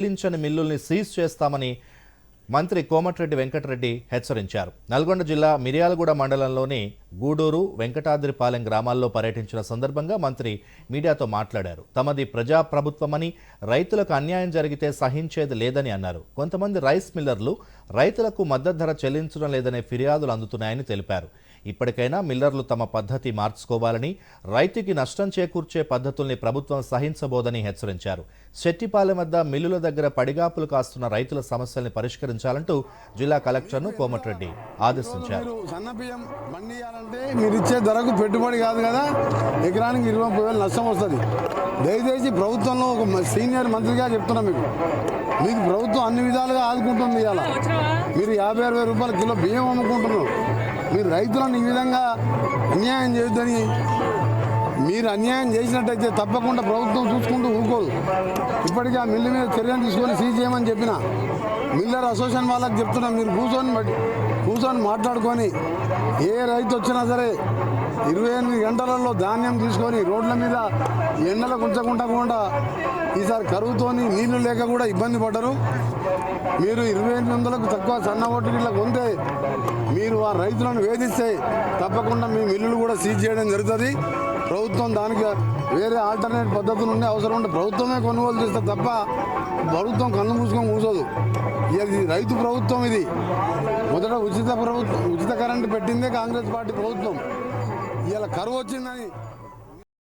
చెల్లించని మిల్లుల్ని సీజ్ చేస్తామని మంత్రి కోమటిరెడ్డి వెంకటరెడ్డి హెచ్చరించారు. నల్గొండ జిల్లా మిర్యాలగూడ మండలంలోని గూడూరు వెంకటాద్రిపాలెం గ్రామాల్లో పర్యటించిన సందర్భంగా మంత్రి మీడియాతో మాట్లాడారు. తమది ప్రజాప్రభుత్వమని రైతులకు అన్యాయం జరిగితే సహించేది లేదని అన్నారు. కొంతమంది రైస్ మిల్లర్లు రైతులకు మద్దతు ధర చెల్లించడం లేదనే ఫిర్యాదులు అందుతున్నాయని తెలిపారు. ఇప్పటికైనా మిల్లర్లు తమ పద్ధతి మార్చుకోవాలని రైతుకి నష్టం చేకూర్చే పద్ధతుల్ని ప్రభుత్వం సహించబోదని హెచ్చరించారు. శెట్టిపాలెం వద్ద మిల్లుల దగ్గర పడిగాపులు కాస్తున్న రైతుల సమస్యల్ని పరిష్కరించాలంటూ జిల్లా కలెక్టర్ను కోమటిరెడ్డి ఆదేశించారు. మీరు సన్న బియ్యం మీరు ఇచ్చే ధరకు పెట్టుబడి కాదు కదా. ఎకరానికి ఇరవై ముప్పై వేలు నష్టం వస్తుంది. దయచేసి ప్రభుత్వంలో ఒక సీనియర్ మంత్రిగా చెప్తున్నా మీకు. మీకు ప్రభుత్వం అన్ని విధాలుగా ఆదుకుంటుంది ఇవాళ. మీరు యాభై అరవై రూపాయల కిలో బియ్యం అమ్ముకుంటున్నారు. మీరు రైతులను ఈ విధంగా అన్యాయం చేయొద్దని మీరు అన్యాయం చేసినట్టయితే తప్పకుండా ప్రభుత్వం చూసుకుంటూ ఊరుకోదు. ఇప్పటికీ ఆ మిల్లు మీద చర్యలు తీసుకొని సీజ్ చేయమని చెప్పిన మిల్లర్ అసోసియేషన్ వాళ్ళకి చెప్తున్నా మీరు కూర్చొని కూర్చొని మాట్లాడుకొని ఏ రైతు వచ్చినా సరే ఇరవై ఎనిమిది గంటలలో ధాన్యం తీసుకొని రోడ్ల మీద ఎండలకు ఉంచకుండా కూడా ఈసారి కరువుతోని నీళ్ళు లేక కూడా ఇబ్బంది పడ్డరు. మీరు ఇరవై ఎనిమిది వందలకు తక్కువ సన్న ఓటులకు కొంటే మీరు ఆ రైతులను వేధిస్తే తప్పకుండా మీ మిల్లులు కూడా సీజ్ చేయడం జరుగుతుంది. ప్రభుత్వం దానికి వేరే ఆల్టర్నేట్ పద్ధతులు ఉండే అవసరం ఉంటే ప్రభుత్వమే కొనుగోలు చేస్తే తప్ప ప్రభుత్వం కన్ను మూసుకొని కూర్చోదు. ఇది రైతు ప్రభుత్వం ఇది. మొదట ఉచిత ప్రభుత్వం ఉచిత కరెంటు పెట్టిందే కాంగ్రెస్ పార్టీ ప్రభుత్వం. ఇలా కరువు వచ్చిందని